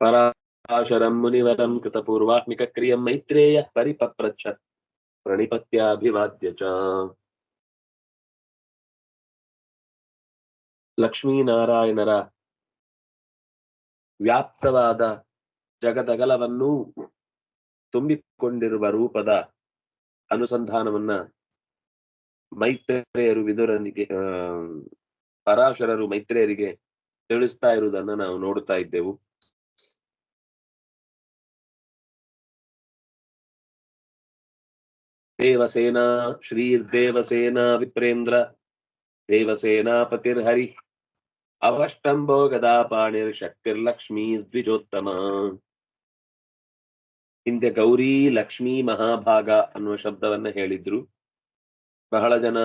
पराशरं मुनिवरं कृतपूर्वात्मिकक्रियं मैत्रेयः परिपप्रच्छ प्रणिपत्याभिवाद्य च ಲಕ್ಷ್ಮೀನಾರಾಯಣರ ವ್ಯಾಪ್ತವಾದ ಜಗದಗಲವನ್ನೂ ತುಂಬಿಕೊಂಡಿರುವ ರೂಪದ ಅನುಸಂಧಾನವನ್ನ ಮೈತ್ರೇಯರು ವಿದುರನಿಗೆ ಆ ಪರಾಶರರು ಮೈತ್ರೇಯರಿಗೆ ತಿಳಿಸ್ತಾ ಇರುವುದನ್ನ ನಾವು ನೋಡ್ತಾ ಇದ್ದೆವು ದೇವಸೇನಾ ಶ್ರೀರ್ದೇವಸೇನಾ ವಿಪ್ರೇಂದ್ರ, ದೇವಸೇನಾಪತಿರ್ಹರಿ ಅವಷ್ಟಂಭೋ ಗದಾಪಾಣಿರ್ ಶಕ್ತಿರ್ಲಕ್ಷ್ಮೀ ದ್ವಿಜೋತ್ತಮ. ಹಿಂದೆ ಗೌರಿ ಲಕ್ಷ್ಮೀ ಮಹಾಭಾಗ ಅನ್ನುವ ಶಬ್ದವನ್ನ ಹೇಳಿದ್ರು. ಬಹಳ ಜನ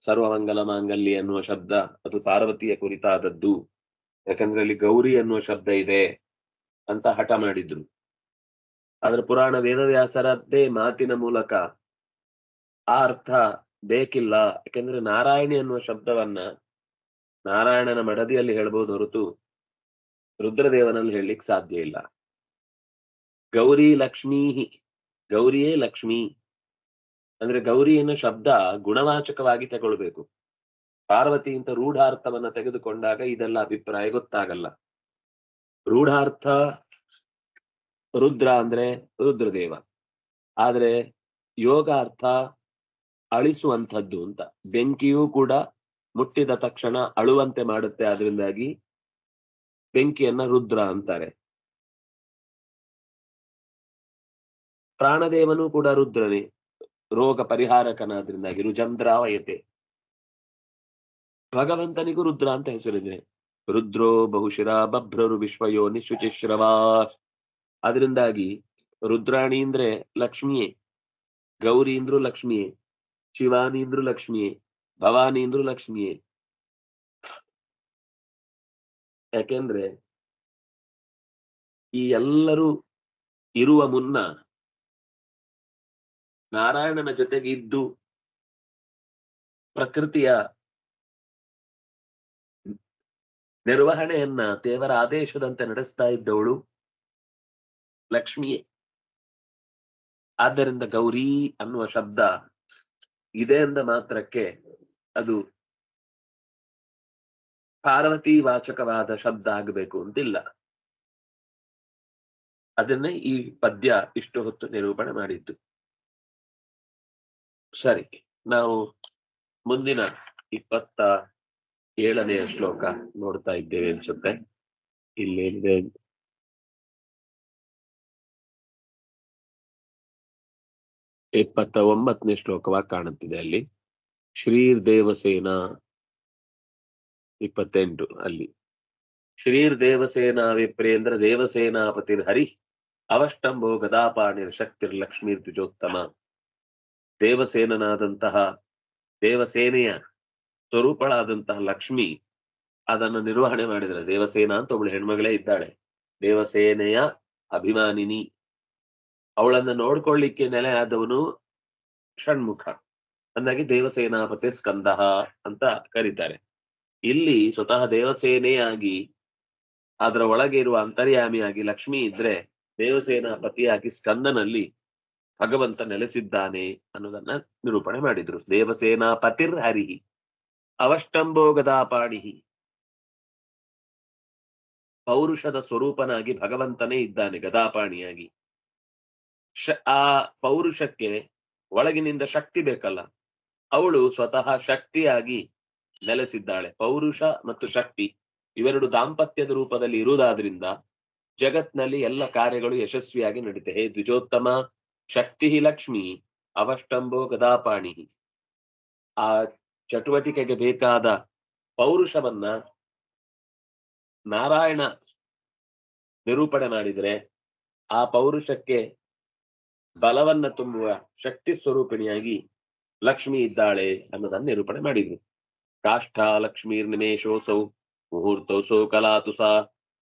ಸರ್ವಮಂಗಲ ಮಾಂಗಲ್ಯ ಅನ್ನುವ ಶಬ್ದ ಅದು ಪಾರ್ವತಿಯ ಕುರಿತಾದದ್ದು. ಯಾಕಂದ್ರೆ ಅಲ್ಲಿ ಗೌರಿ ಅನ್ನುವ ಶಬ್ದ ಇದೆ ಅಂತ ಹಠ ಮಾಡಿದ್ರು. ಆದ್ರೆ ಪುರಾಣ ವೇದವ್ಯಾಸರದ್ದೇ ಮಾತಿನ ಮೂಲಕ ಆ ಅರ್ಥ ಬೇಕಿಲ್ಲ. ಯಾಕೆಂದ್ರೆ ನಾರಾಯಣಿ ಅನ್ನುವ ಶಬ್ದವನ್ನ ನಾರಾಯಣನ ಮಡದಿಯಲ್ಲಿ ಹೇಳ್ಬೋದು ಹೊರತು ರುದ್ರದೇವನಲ್ಲಿ ಹೇಳಲಿಕ್ಕೆ ಸಾಧ್ಯ ಇಲ್ಲ. ಗೌರಿ ಲಕ್ಷ್ಮೀ ಗೌರಿಯೇ ಲಕ್ಷ್ಮಿ ಅಂದ್ರೆ ಗೌರಿ ಶಬ್ದ ಗುಣವಾಚಕವಾಗಿ ತಗೊಳ್ಬೇಕು. ಪಾರ್ವತಿ ಇಂತ ರೂಢಾರ್ಥವನ್ನ ತೆಗೆದುಕೊಂಡಾಗ ಇದೆಲ್ಲ ಅಭಿಪ್ರಾಯ ಗೊತ್ತಾಗಲ್ಲ. ರೂಢಾರ್ಥ ರುದ್ರ ಅಂದ್ರೆ ರುದ್ರದೇವ. ಆದ್ರೆ ಯೋಗ ಅರ್ಥ ಅಳಿಸುವಂಥದ್ದು ಅಂತ. ಬೆಂಕಿಯೂ ಕೂಡ ಮುಟ್ಟಿದ ತಕ್ಷಣ ಅಳುವಂತೆ ಮಾಡುತ್ತೆ ಅದರಿಂದಾಗಿ ಬೆಂಕಿಯನ್ನ ರುದ್ರ ಅಂತಾರೆ. ಪ್ರಾಣದೇವನು ಕೂಡ ರುದ್ರನೇ. ರೋಗ ಪರಿಹಾರಕನಾದ್ರಿಂದಾಗಿ ರುಜಂದ್ರಾವಯತೆ ಭಗವಂತನಿಗೂ ರುದ್ರ ಅಂತ ಹೆಸರಿದೆ ರುದ್ರೋ ಬಹುಶಿರ ಬಭ್ರರು ವಿಶ್ವಯೋನಿ ಶುಚಿಶ್ರವಾ ಅದರಿಂದಾಗಿ ರುದ್ರಾಣಿ ಅಂದ್ರೆ ಲಕ್ಷ್ಮಿಯೇ, ಗೌರಿ ಅಂದ್ರು ಲಕ್ಷ್ಮಿಯೇ, ಶಿವಾನಿ ಅಂದ್ರು ಲಕ್ಷ್ಮಿಯೇ, ಭವಾನಿ ಅಂದ್ರು ಲಕ್ಷ್ಮಿಯೇ. ಯಾಕೆಂದ್ರೆ ಈ ಎಲ್ಲರೂ ಇರುವ ಮುನ್ನ ನಾರಾಯಣನ ಜೊತೆಗೆ ಇದ್ದು ಪ್ರಕೃತಿಯ ನಿರ್ವಹಣೆಯನ್ನ ದೇವರ ಆದೇಶದಂತೆ ನಡೆಸ್ತಾ ಇದ್ದವಳು. ಲಕ್ಷ್ಮಿಯೇ ಆದ್ದರಿಂದ ಗೌರಿ ಅನ್ನುವ ಶಬ್ದ ಇದೆ ಅಂದ ಮಾತ್ರಕ್ಕೆ ಅದು ಪಾರ್ವತಿ ವಾಚಕವಾದ ಶಬ್ದ ಆಗಬೇಕು ಅಂತಿಲ್ಲ. ಅದನ್ನೇ ಈ ಪದ್ಯ ಇಷ್ಟು ಹೊತ್ತು ನಿರೂಪಣೆ ಮಾಡಿದ್ದು. ಸರಿ, ನಾವು ಮುಂದಿನ ಇಪ್ಪತ್ತ ಏಳನೆಯ ಶ್ಲೋಕ ನೋಡ್ತಾ ಇದ್ದೇವೆ ಅನ್ಸುತ್ತೆ. ಇಲ್ಲೇನಿದೆ ಇಪ್ಪತ್ತ ಒಂಬತ್ತನೇ ಶ್ಲೋಕವಾಗಿ ಕಾಣುತ್ತಿದೆ ಅಲ್ಲಿ. ಶ್ರೀರ್ ದೇವಸೇನ ಇಪ್ಪತ್ತೆಂಟು ಅಲ್ಲಿ. ಶ್ರೀರ್ ದೇವಸೇನಾ ವಿಪ್ರೇಂದ್ರ ದೇವಸೇನಾಪತಿರ್ ಹರಿ ಅವಷ್ಟಂಭೋ ಗದಾಪಾಣಿರ್ ಶಕ್ತಿರ್ ಲಕ್ಷ್ಮೀರ್ ದ್ವಿಜೋತ್ತಮ. ದೇವಸೇನನಾದಂತಹ ದೇವಸೇನೆಯ ಸ್ವರೂಪಳಾದಂತಹ ಲಕ್ಷ್ಮಿ ಅದನ್ನು ನಿರ್ವಹಣೆ ಮಾಡಿದರೆ ದೇವಸೇನಾ ಅಂತ ಒಬ್ಳು ಹೆಣ್ಮಗಳೇ ಇದ್ದಾಳೆ. ದೇವಸೇನೆಯ ಅಭಿಮಾನಿನಿ. ಅವಳನ್ನ ನೋಡ್ಕೊಳ್ಳಿಕ್ಕೆ ನೆಲೆ ಆದವನು ಷಣ್ಮುಖ. ಅಂದಾಗಿ ದೇವಸೇನಾಪತಿ ಸ್ಕಂದ ಅಂತ ಕರೀತಾರೆ. ಇಲ್ಲಿ ಸ್ವತಃ ದೇವಸೇನೆಯಾಗಿ ಅದರ ಒಳಗೆ ಇರುವ ಅಂತರ್ಯಾಮಿಯಾಗಿ ಲಕ್ಷ್ಮಿ ಇದ್ರೆ ದೇವಸೇನಾಪತಿಯಾಗಿ ಸ್ಕಂದನಲ್ಲಿ ಭಗವಂತ ನೆಲೆಸಿದ್ದಾನೆ ಅನ್ನೋದನ್ನ ನಿರೂಪಣೆ ಮಾಡಿದ್ರು. ದೇವಸೇನಾ ಪತಿರ್ ಹರಿಹಿ ಅವಷ್ಟಂಬೋ ಗದಾಪಾಣಿಹಿ ಪೌರುಷದ ಸ್ವರೂಪನಾಗಿ ಭಗವಂತನೇ ಇದ್ದಾನೆ ಗದಾಪಾಣಿಯಾಗಿ ಶ, ಆ ಪೌರುಷಕ್ಕೆ ಒಳಗಿನಿಂದ ಶಕ್ತಿ ಬೇಕಲ್ಲ. ಅವಳು ಸ್ವತಃ ಶಕ್ತಿಯಾಗಿ ನೆಲೆಸಿದ್ದಾಳೆ. ಪೌರುಷ ಮತ್ತು ಶಕ್ತಿ ಇವೆರಡು ದಾಂಪತ್ಯದ ರೂಪದಲ್ಲಿ ಇರುವುದಾದ್ರಿಂದ ಜಗತ್ನಲ್ಲಿ ಎಲ್ಲ ಕಾರ್ಯಗಳು ಯಶಸ್ವಿಯಾಗಿ ನಡೀತೆ. ಹೇ ದ್ವಿಜೋತ್ತಮ, ಶಕ್ತಿ ಲಕ್ಷ್ಮಿ ಅವಷ್ಟಂಬೋ ಗದಾಪಾಣಿ. ಆ ಚಟುವಟಿಕೆಗೆ ಬೇಕಾದ ಪೌರುಷವನ್ನ ನಾರಾಯಣ ನಿರೂಪಣೆ ಮಾಡಿದರೆ ಆ ಪೌರುಷಕ್ಕೆ ಬಲವನ್ನ ತುಂಬುವ ಶಕ್ತಿ ಸ್ವರೂಪಿಣಿಯಾಗಿ ಲಕ್ಷ್ಮಿ ಇದ್ದಾಳೆ ಅನ್ನೋದನ್ನ ನಿರೂಪಣೆ ಮಾಡಿದ್ರು. ಕಾಷ್ಠಾ ಲಕ್ಷ್ಮೀರ್ ನಿಮೇಶೋಸೌ ಮುಹೂರ್ತೋಸೌ ಕಲಾತುಸ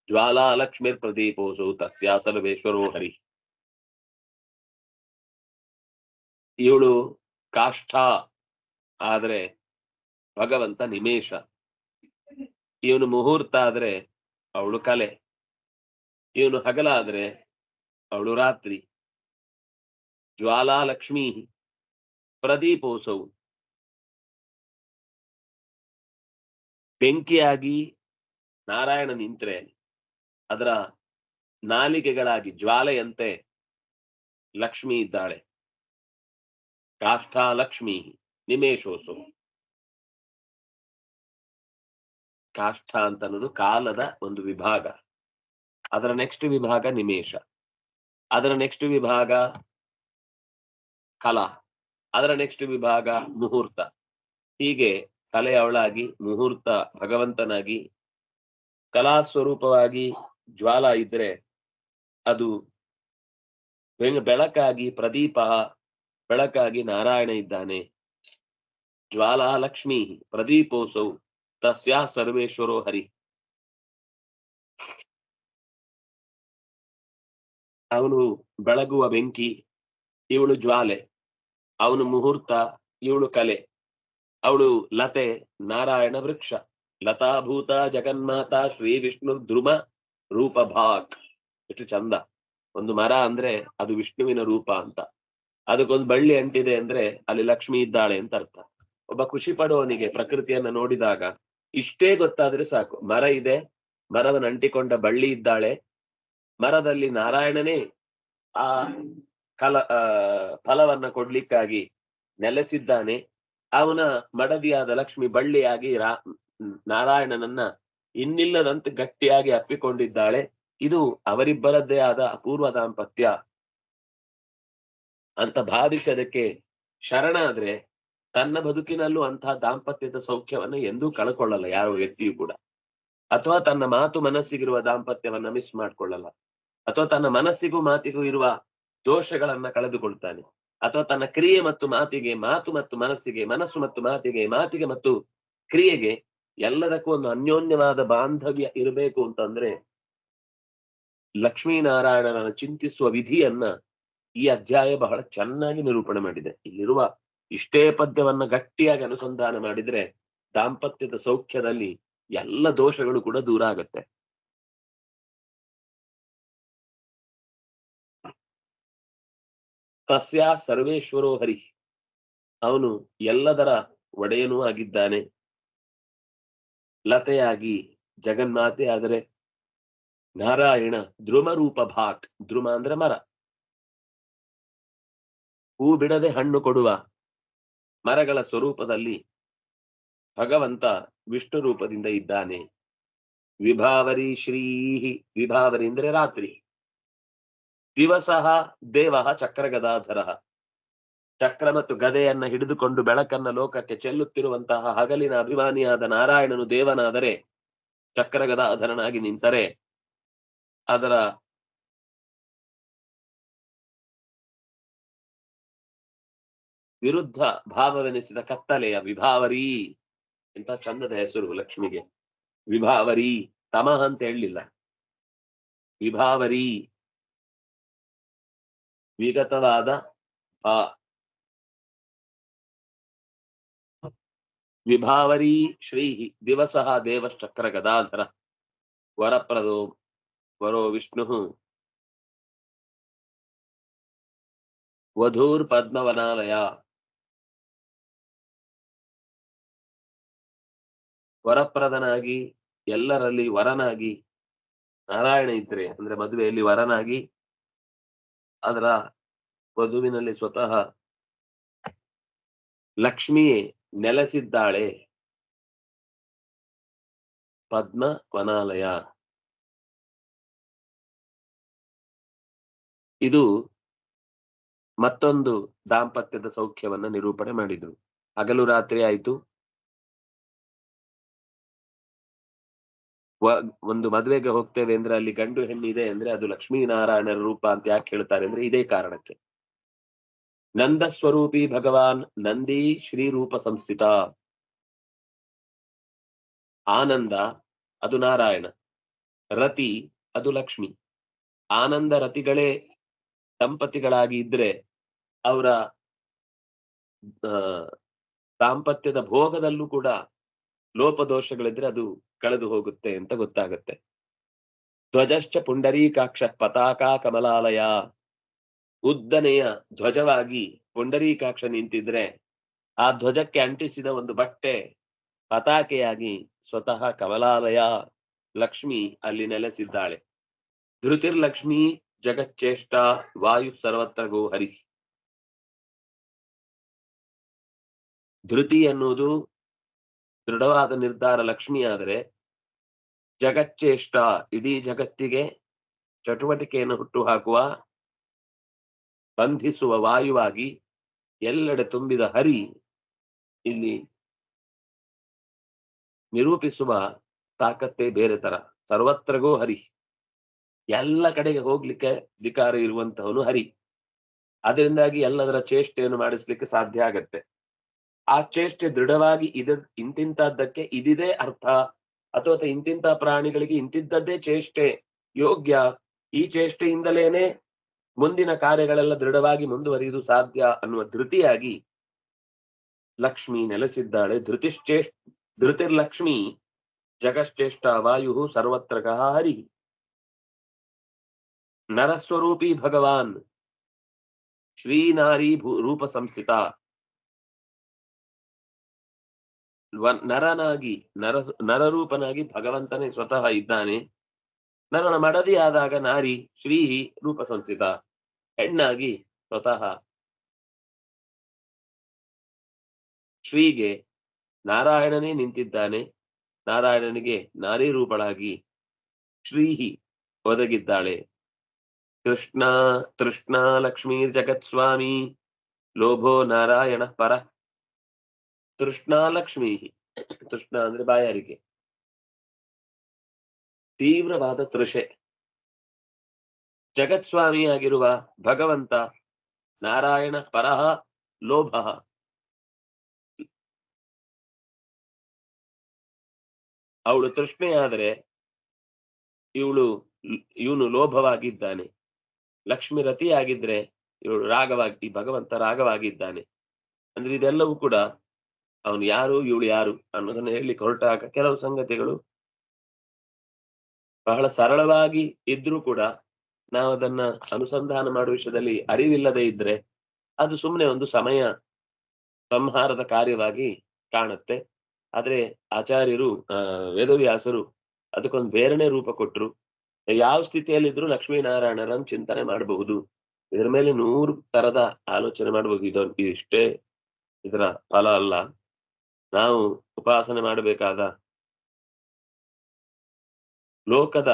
ಜ್ವಾಲಾ ಲಕ್ಷ್ಮೀರ್ ಪ್ರದೀಪೋಸೌ ತಸ್ಯಾ ಸರ್ವೇಶ್ವರೋ ಹರಿ. ಇವಳು ಕಾಷ್ಠ, ಆದ್ರೆ ಭಗವಂತ ನಿಮೇಶ ಇವನು ಮುಹೂರ್ತ ಆದ್ರೆ ಅವಳು ಕಲೆ. ಇವನು ಹಗಲಾದ್ರೆ ಅವಳು ರಾತ್ರಿ. ಜ್ವಾಲಾ ಲಕ್ಷ್ಮೀ ಪ್ರದೀಪೋತ್ಸವು. ಬೆಂಕಿಯಾಗಿ ನಾರಾಯಣ ನಿಂತ್ರೆ ಅದರ ನಾಲಿಗೆಗಳಾಗಿ ಜ್ವಾಲೆಯಂತೆ ಲಕ್ಷ್ಮಿ ಇದ್ದಾಳೆ. ಕಾಷ್ಠಾ ಲಕ್ಷ್ಮಿ ಕಾಷ್ಠ ಅಂತ ಅನ್ನೋದು ಕಾಲದ ಒಂದು ವಿಭಾಗ. ಅದರ ನೆಕ್ಸ್ಟ್ ವಿಭಾಗ ನಿಮೇಶ ಅದರ ನೆಕ್ಸ್ಟ್ ವಿಭಾಗ ಕಲಾ, ಅದರ ನೆಕ್ಸ್ಟ್ ವಿಭಾಗ ಮುಹೂರ್ತ. ಹೀಗೆ ಕಲೆ ಅವಳಾಗಿ ಮುಹೂರ್ತ ಭಗವಂತನಾಗಿ, ಕಲಾ ಸ್ವರೂಪವಾಗಿ ಜ್ವಾಲ ಇದ್ರೆ ಅದು ಬೆಳ್- ಬೆಳಕಾಗಿ ಪ್ರದೀಪ, ಬೆಳಕಾಗಿ ನಾರಾಯಣ ಇದ್ದಾನೆ. ಜ್ವಾಲಾ ಲಕ್ಷ್ಮೀ ಪ್ರದೀಪೋಸೌ ತಸ್ಯಾ ಸರ್ವೇಶ್ವರೋ ಹರಿ. ಅವನು ಬೆಳಗುವ ಬೆಂಕಿ, ಇವಳು ಜ್ವಾಲೆ. ಅವನು ಮುಹೂರ್ತ, ಇವಳು ಕಲೆ. ಅವಳು ಲತೆ, ನಾರಾಯಣ ವೃಕ್ಷ. ಲತಾಭೂತ ಜಗನ್ಮಾತ, ಶ್ರೀ ವಿಷ್ಣು ಧ್ರುವ ರೂಪ ಭಾಕ್ ಎಷ್ಟು ಚಂದ. ಒಂದು ಮರ ಅಂದ್ರೆ ಅದು ವಿಷ್ಣುವಿನ ರೂಪ ಅಂತ. ಅದಕ್ಕೊಂದು ಬಳ್ಳಿ ಅಂಟಿದೆ ಅಂದ್ರೆ ಅಲ್ಲಿ ಲಕ್ಷ್ಮಿ ಇದ್ದಾಳೆ ಅಂತ ಅರ್ಥ. ಒಬ್ಬ ಖುಷಿ ಪಡುವವನಿಗೆ ಪ್ರಕೃತಿಯನ್ನ ನೋಡಿದಾಗ ಇಷ್ಟೇ ಗೊತ್ತಾದ್ರೆ ಸಾಕು. ಮರ ಇದೆ, ಮರವನ್ನು ಅಂಟಿಕೊಂಡ ಬಳ್ಳಿ ಇದ್ದಾಳೆ. ಮರದಲ್ಲಿ ನಾರಾಯಣನೇ. ಆ ಆ, ಫಲವನ್ನ ಕೊಡ್ಲಿಕ್ಕಾಗಿ ನೆಲೆಸಿದ್ದಾನೆ. ಅವನ ಮಡದಿಯಾದ ಲಕ್ಷ್ಮಿ ಬಳ್ಳಿಯಾಗಿ ರಾ, ನಾರಾಯಣನನ್ನ ಇನ್ನಿಲ್ಲದಂತೆ ಗಟ್ಟಿಯಾಗಿ ಅಪ್ಪಿಕೊಂಡಿದ್ದಾಳೆ. ಇದು ಅವರಿಬ್ಬರದ್ದೇ ಆದ ಅಪೂರ್ವ ದಾಂಪತ್ಯ ಅಂತ ಭಾವಿಸದಕ್ಕೆ ಶರಣಾದ್ರೆ ತನ್ನ ಬದುಕಿನಲ್ಲೂ ಅಂತಹ ದಾಂಪತ್ಯದ ಸೌಖ್ಯವನ್ನ ಎಂದೂ ಕಳ್ಕೊಳ್ಳಲ್ಲ ಯಾವ ವ್ಯಕ್ತಿಯು ಕೂಡ. ಅಥವಾ ತನ್ನ ಮಾತು ಮನಸ್ಸಿಗಿರುವ ದಾಂಪತ್ಯವನ್ನ ಮಿಸ್ ಮಾಡ್ಕೊಳ್ಳಲ್ಲ. ಅಥವಾ ತನ್ನ ಮನಸ್ಸಿಗೂ ಮಾತಿಗೂ ಇರುವ ದೋಷಗಳನ್ನ ಕಳೆದುಕೊಳ್ತಾನೆ. ಅಥವಾ ತನ್ನ ಕ್ರಿಯೆ ಮತ್ತು ಮಾತಿಗೆ, ಮಾತು ಮತ್ತು ಮನಸ್ಸಿಗೆ, ಮನಸ್ಸು ಮತ್ತು ಮಾತಿಗೆ ಮಾತಿಗೆ ಮತ್ತು ಕ್ರಿಯೆಗೆ ಎಲ್ಲದಕ್ಕೂ ಒಂದು ಅನ್ಯೋನ್ಯವಾದ ಬಾಂಧವ್ಯ ಇರಬೇಕು ಅಂತಂದ್ರೆ ಲಕ್ಷ್ಮೀನಾರಾಯಣನ ಚಿಂತಿಸುವ ವಿಧಿಯನ್ನ ಈ ಅಧ್ಯಾಯ ಬಹಳ ಚೆನ್ನಾಗಿ ನಿರೂಪಣೆ ಮಾಡಿದೆ. ಇಲ್ಲಿರುವ ಇಷ್ಟೇ ಪದ್ಯವನ್ನ ಗಟ್ಟಿಯಾಗಿ ಅನುಸಂಧಾನ ಮಾಡಿದ್ರೆ ದಾಂಪತ್ಯದ ಸೌಖ್ಯದಲ್ಲಿ ಎಲ್ಲ ದೋಷಗಳು ಕೂಡ ದೂರ ಆಗತ್ತೆ. ತಸ್ಯ ಸರ್ವೇಶ್ವರೋ ಹರಿ. ಅವನು ಎಲ್ಲದರ ಒಡೆಯನೂ ಆಗಿದ್ದಾನೆ. ಲತೆಯಾಗಿ ಜಗನ್ಮಾತೆ ಆದರೆ ನಾರಾಯಣ ಧ್ರುವ ರೂಪ ಭಾಕ್ ಧ್ರುವ ಅಂದ್ರೆ ಮರ. ಹೂ ಬಿಡದೆ ಹಣ್ಣು ಕೊಡುವ ಮರಗಳ ಸ್ವರೂಪದಲ್ಲಿ ಭಗವಂತ ವಿಷ್ಣು ರೂಪದಿಂದ ಇದ್ದಾನೆ. ವಿಭಾವರಿ ಶ್ರೀ ವಿಭಾವರಿ ಅಂದ್ರೆ ರಾತ್ರಿ. ದಿವಸ ದೇವ ಚಕ್ರಗದಾಧರ. ಚಕ್ರ ಮತ್ತು ಗದೆಯನ್ನ ಹಿಡಿದುಕೊಂಡು ಬೆಳಕನ್ನ ಲೋಕಕ್ಕೆ ಚೆಲ್ಲುತ್ತಿರುವಂತಹ ಹಗಲಿನ ಅಭಿಮಾನಿಯಾದ ನಾರಾಯಣನು ದೇವನಾದರೆ ಚಕ್ರಗದಾಧರನಾಗಿ ನಿಂತರೆ ಅದರ ವಿರುದ್ಧ ಭಾವವೆನಿಸಿದ ಕತ್ತಲೆಯ ವಿಭಾವರಿ ಎಂತ ಚಂದದ ಹೆಸರು ಲಕ್ಷ್ಮಿಗೆ. ವಿಭಾವರಿ, ತಮಹ ಅಂತ ಹೇಳಲಿಲ್ಲ. ವಿಭಾವರಿ. ವಿಗತವಾದ ಆ, ವಿಭಾವರೀ ಶ್ರೀ ದಿವಸ ದೇವಶ್ಚಕ್ರ ಗದಾಧರ, ವರಪ್ರದೋ, ವರೋ ವಿಷ್ಣು. ವಧೂರ್ ಪದ್ಮವನಾಲಯ. ವರಪ್ರದನಾಗಿ, ಎಲ್ಲರಲ್ಲಿ ವರನಾಗಿ, ನಾರಾಯಣ ಇದ್ರೆ, ಅಂದ್ರೆ ಮದುವೆಯಲ್ಲಿ ವರನಾಗಿ ಅದರ ವಧುವಿನಲ್ಲಿ ಸ್ವತಃ ಲಕ್ಷ್ಮಿಯೇ ನೆಲೆಸಿದ್ದಾಳೆ. ಪದ್ಮ ವನಾಲಯ. ಇದು ಮತ್ತೊಂದು ದಾಂಪತ್ಯದ ಸೌಖ್ಯವನ್ನ ನಿರೂಪಣೆ ಮಾಡಿದ್ರು. ಹಗಲು ರಾತ್ರಿ ಆಯ್ತು. ಒಂದು ಮದುವೆಗೆ ಹೋಗ್ತೇವೆ ಅಂದ್ರೆ ಅಲ್ಲಿ ಗಂಡು ಹೆಣ್ಣಿದೆ ಅಂದ್ರೆ ಅದು ಲಕ್ಷ್ಮೀನಾರಾಯಣರ ರೂಪ ಅಂತ ಯಾಕೆ ಹೇಳ್ತಾರೆ ಅಂದ್ರೆ ಇದೇ ಕಾರಣಕ್ಕೆ. ನಂದ ಸ್ವರೂಪಿ ಭಗವಾನ್ ನಂದಿ ಶ್ರೀ ರೂಪ ಸಂಸ್ಥಿತ. ಆನಂದ ಅದು ನಾರಾಯಣ. ರತಿ ಅದು ಲಕ್ಷ್ಮಿ. ಆನಂದ ರತಿಗಳೇ ದಂಪತಿಗಳಾಗಿ ಇದ್ರೆ ಅವರ ದಾಂಪತ್ಯದ ಭೋಗದಲ್ಲೂ ಕೂಡ ಲೋಪದೋಷಗಳಿದ್ರೆ ಅದು ಕಳೆದು ಹೋಗುತ್ತೆ ಅಂತ ಗೊತ್ತಾಗುತ್ತೆ. ಧ್ವಜಶ್ಚ ಪುಂಡರೀಕಾಕ್ಷ ಪತಾಕಾ ಕಮಲಾಲಯ. ಉದ್ದನೆಯ ಧ್ವಜವಾಗಿ ಪುಂಡರೀಕಾಕ್ಷ ನಿಂತಿದ್ರೆ ಆ ಧ್ವಜಕ್ಕೆ ಅಂಟಿಸಿದ ಒಂದು ಬಟ್ಟೆ ಪತಾಕೆಯಾಗಿ ಸ್ವತಃ ಕಮಲಾಲಯ, ಲಕ್ಷ್ಮಿ ಅಲ್ಲಿ ನೆಲೆಸಿದ್ದಾಳೆ. ಧೃತಿರ್ಲಕ್ಷ್ಮಿ ಜಗಚ್ಚೇಷ್ಟ ವಾಯು ಸರ್ವತ್ರ ಗೋಹರಿ ಧೃತಿ ಎನ್ನುವುದು ದೃಢವಾದ ನಿರ್ಧಾರ ಲಕ್ಷ್ಮಿ ಆದರೆ ಜಗಚ್ಚೇಷ್ಟ, ಇಡೀ ಜಗತ್ತಿಗೆ ಚಟುವಟಿಕೆಯನ್ನು ಹುಟ್ಟುಹಾಕುವ, ಬಂಧಿಸುವ ವಾಯುವಾಗಿ ಎಲ್ಲೆಡೆ ತುಂಬಿದ ಹರಿ ಇಲ್ಲಿ ನಿರೂಪಿಸುವ ತಾಕತ್ತೇ ಬೇರೆ ತರ. ಸರ್ವತ್ರಗೂ ಹರಿ. ಎಲ್ಲ ಕಡೆಗೆ ಹೋಗ್ಲಿಕ್ಕೆ ಅಧಿಕಾರ ಇರುವಂತವನು ಹರಿ. ಅದರಿಂದಾಗಿ ಎಲ್ಲದರ ಚೇಷ್ಟೆಯನ್ನು ಮಾಡಿಸ್ಲಿಕ್ಕೆ ಸಾಧ್ಯ ಆಗತ್ತೆ. ಆ ಚೇಷ್ಟೆ ದೃಢವಾಗಿ ಇದ ಇಂತಿಂತಹದ್ದಕ್ಕೆ ಇದಿದೆ ಅರ್ಥ. ಅಥವಾ ಇಂತಿಂತ ಪ್ರಾಣಿಗಳಿಗೆ ಇಂತಿದ್ದದ್ದೇ ಚೇಷ್ಟೆ ಯೋಗ್ಯ. ಈ ಚೇಷ್ಟೆಯಿಂದಲೇನೆ ಮುಂದಿನ ಕಾರ್ಯಗಳೆಲ್ಲ ದೃಢವಾಗಿ ಮುಂದುವರಿಯುವುದು ಸಾಧ್ಯ ಅನ್ನುವ ಧೃತಿಯಾಗಿ ಲಕ್ಷ್ಮಿ ನೆಲೆಸಿದ್ದಾಳೆ. ಧೃತಿಶ್ಚೇಷ್, ಧೃತಿರ್ಲಕ್ಷ್ಮಿ ಜಗಶ್ಚೇಷ್ಟ ವಾಯು ಸರ್ವತ್ರ ಹರಿ. ನರಸ್ವರೂಪಿ ಭಗವಾನ್ ಶ್ರೀನಾರಿ ಭೂ ರೂಪ ಸಂಸ್ಥಿತ. ನರನಾಗಿ, ನರ, ನರರೂಪನಾಗಿ ಭಗವಂತನೇ ಸ್ವತಃ ಇದ್ದಾನೆ. ನರನ ಮಡದಿ ಆದಾಗ ನಾರಿ ಶ್ರೀ ರೂಪ ಸಂಸ್ಥಿತ ಹೆಣ್ಣಾಗಿ ಸ್ವತಃ ಶ್ರೀಗೆ ನಾರಾಯಣನೇ ನಿಂತಿದ್ದಾನೆ. ನಾರಾಯಣನಿಗೆ ನಾರಿ ರೂಪಳಾಗಿ ಶ್ರೀಹಿ ಒದಗಿದ್ದಾಳೆ. ಕೃಷ್ಣ, ತೃಷ್ಣ ಲಕ್ಷ್ಮೀ ಜಗತ್ಸ್ವಾಮಿ, ಲೋಭೋ ನಾರಾಯಣ ಪರ ತೃಷ್ಣ ಲಕ್ಷ್ಮೀ ತೃಷ್ಣ ಅಂದ್ರೆ ಬಾಯಾರಿಕೆ. ತೀವ್ರವಾದ ತೃಷೆ. ಜಗತ್ಸ್ವಾಮಿಯಾಗಿರುವ ಭಗವಂತ ನಾರಾಯಣ ಪರಹ ಲೋಭ. ಅವಳು ತೃಷ್ಣೆಯಾದರೆ ಇವಳು ಇವನು ಲೋಭವಾಗಿದ್ದಾನೆ. ಲಕ್ಷ್ಮಿ ರತಿಯಾಗಿದ್ರೆ ಇವಳು ರಾಗವಾಗಿ ಭಗವಂತ ರಾಗವಾಗಿದ್ದಾನೆ ಅಂದ್ರೆ ಇದೆಲ್ಲವೂ ಕೂಡ ಅವನು ಯಾರು, ಇವಳು ಯಾರು ಅನ್ನೋದನ್ನ ಹೇಳಲಿಕ್ಕೆ ಹೊರಟಾಗ ಕೆಲವು ಸಂಗತಿಗಳು ಬಹಳ ಸರಳವಾಗಿ ಇದ್ರೂ ಕೂಡ ನಾವು ಅದನ್ನ ಅನುಸಂಧಾನ ಮಾಡುವ ವಿಷಯದಲ್ಲಿ ಅರಿವಿಲ್ಲದೆ ಇದ್ರೆ ಅದು ಸುಮ್ಮನೆ ಒಂದು ಸಮಯ ಸಂಹಾರದ ಕಾರ್ಯವಾಗಿ ಕಾಣುತ್ತೆ. ಆದ್ರೆ ಆಚಾರ್ಯರು ವೇದವ್ಯಾಸರು ಅದಕ್ಕೊಂದು ಬೇರೆನೆ ರೂಪ ಕೊಟ್ರು. ಯಾವ ಸ್ಥಿತಿಯಲ್ಲಿದ್ರು ಲಕ್ಷ್ಮೀನಾರಾಯಣರನ್ನು ಚಿಂತನೆ ಮಾಡಬಹುದು. ಇದರ ಮೇಲೆ ನೂರು ತರದ ಆಲೋಚನೆ ಮಾಡಬಹುದು. ಇದು ಇಷ್ಟೇ ಇದರ ಫಲ ಅಲ್ಲ. ನಾವು ಉಪಾಸನೆ ಮಾಡಬೇಕಾದ ಲೋಕದ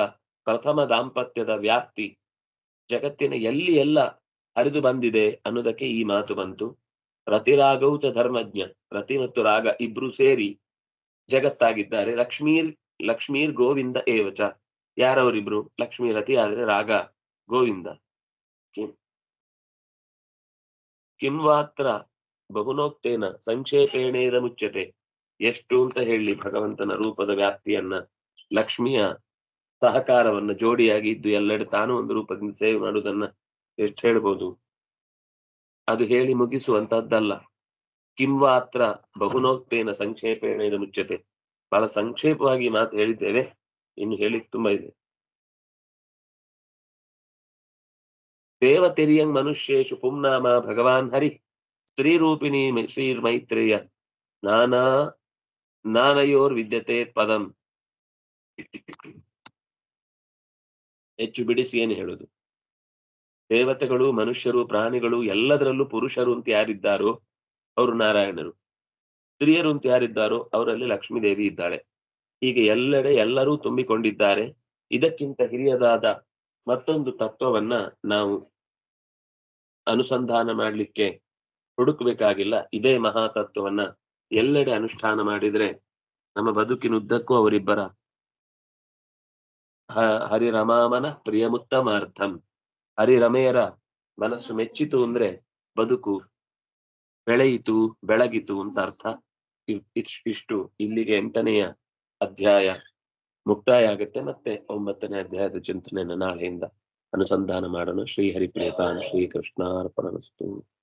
ಪ್ರಥಮ ದಾಂಪತ್ಯದ ವ್ಯಾಪ್ತಿ ಜಗತ್ತಿನ ಎಲ್ಲಿ ಎಲ್ಲ ಹರಿದು ಬಂದಿದೆ ಅನ್ನೋದಕ್ಕೆ ಈ ಮಾತು ಬಂತು. ರತಿರಾಗೌತ ಧರ್ಮಜ್ಞ, ರತಿ ಮತ್ತು ರಾಗ ಇಬ್ರು ಸೇರಿ ಜಗತ್ತಾಗಿದ್ದಾರೆ. ಲಕ್ಷ್ಮೀರ್ ಲಕ್ಷ್ಮೀರ್ ಗೋವಿಂದ ಏವಚ. ಯಾರವರಿಬ್ರು? ಲಕ್ಷ್ಮೀ ರತಿ, ಆದ್ರೆ ರಾಗ ಗೋವಿಂದ. ಕಿಂ, ಕಿಂವಾತ್ರ ಬಹುನೋಕ್ತೇನ ಸಂಕ್ಷೇಪೇಣೇರ ಮುಚ್ಚತೆ. ಎಷ್ಟು ಅಂತ ಹೇಳಿ ಭಗವಂತನ ರೂಪದ ವ್ಯಾಪ್ತಿಯನ್ನ, ಲಕ್ಷ್ಮಿಯ ಸಹಕಾರವನ್ನ ಜೋಡಿಯಾಗಿ ಇದ್ದು ಎಲ್ಲೆಡೆ ತಾನು ಒಂದು ರೂಪದಿಂದ ಸೇವೆ ಮಾಡುವುದನ್ನ ಎಷ್ಟು ಹೇಳ್ಬೋದು? ಅದು ಹೇಳಿ ಮುಗಿಸುವಂತಹದ್ದಲ್ಲ ಕಿಂವಾತ್ರ ಬಹುನೋಕ್ತೇನ ಸಂಕ್ಷೇಪೇಣ ಮುಚ್ಚತೆ. ಬಹಳ ಸಂಕ್ಷೇಪವಾಗಿ ಮಾತು ಹೇಳಿದ್ದೇವೆ. ಇನ್ನು ಹೇಳಿ ತುಂಬಾ ಇದೆ. ದೇವತೆರಿಯಂಗ್ ಮನುಷ್ಯೇಶು ಪುಂನಾಮ ಭಗವಾನ್ ಹರಿ. ಸ್ತ್ರೀರೂಪಿಣಿ ಶ್ರೀ ಮೈತ್ರೇಯ ನಾನಾ, ನಾನಯೋರ್ ವಿದ್ಯತೆ ಪದಂ. ಹೆಚ್ಚು ಬಿಡಿಸಿ ಏನು ಹೇಳುದು? ದೇವತೆಗಳು, ಮನುಷ್ಯರು, ಪ್ರಾಣಿಗಳು ಎಲ್ಲದರಲ್ಲೂ ಪುರುಷರು ಅಂತ ಯಾರಿದ್ದಾರೋ ಅವರು ನಾರಾಯಣರು. ಸ್ತ್ರೀಯರು ಅಂತ ಯಾರಿದ್ದಾರೋ ಅವರಲ್ಲಿ ಲಕ್ಷ್ಮೀದೇವಿ ಇದ್ದಾಳೆ. ಹೀಗೆ ಎಲ್ಲೆಡೆ ಎಲ್ಲರೂ ತುಂಬಿಕೊಂಡಿದ್ದಾರೆ. ಇದಕ್ಕಿಂತ ಹಿರಿಯದಾದ ಮತ್ತೊಂದು ತತ್ವವನ್ನ ನಾವು ಅನುಸಂಧಾನ ಮಾಡಲಿಕ್ಕೆ ಹುಡುಕ್ಬೇಕಾಗಿಲ್ಲ. ಇದೇ ಮಹಾ ತತ್ವವನ್ನ ಎಲ್ಲೆಡೆ ಅನುಷ್ಠಾನ ಮಾಡಿದ್ರೆ ನಮ್ಮ ಬದುಕಿನುದ್ದಕ್ಕೂ ಅವರಿಬ್ಬರ ಹ- ಹರಿರಮಾಮನ ಪ್ರಿಯಮುತ್ತಮಾರ್ಥಂ. ಹರಿರಮೆಯರ ಮನಸ್ಸು ಮೆಚ್ಚಿತು ಅಂದ್ರೆ ಬದುಕು ಬೆಳೆಯಿತು, ಬೆಳಗಿತು ಅಂತ ಅರ್ಥ. ಇಷ್ಟು ಇಲ್ಲಿಗೆ ಎಂಟನೆಯ ಅಧ್ಯಾಯ ಮುಕ್ತಾಯ ಆಗುತ್ತೆ. ಮತ್ತೆ ಒಂಬತ್ತನೇ ಅಧ್ಯಾಯದ ಚಿಂತನೆಯನ್ನು ನಾಳೆಯಿಂದ ಅನುಸಂಧಾನ ಮಾಡೋಣ. ಶ್ರೀ ಹರಿಪ್ರಿಯತಾನ್ ಶ್ರೀ ಕೃಷ್ಣಾರ್ಪಣಮಸ್ತು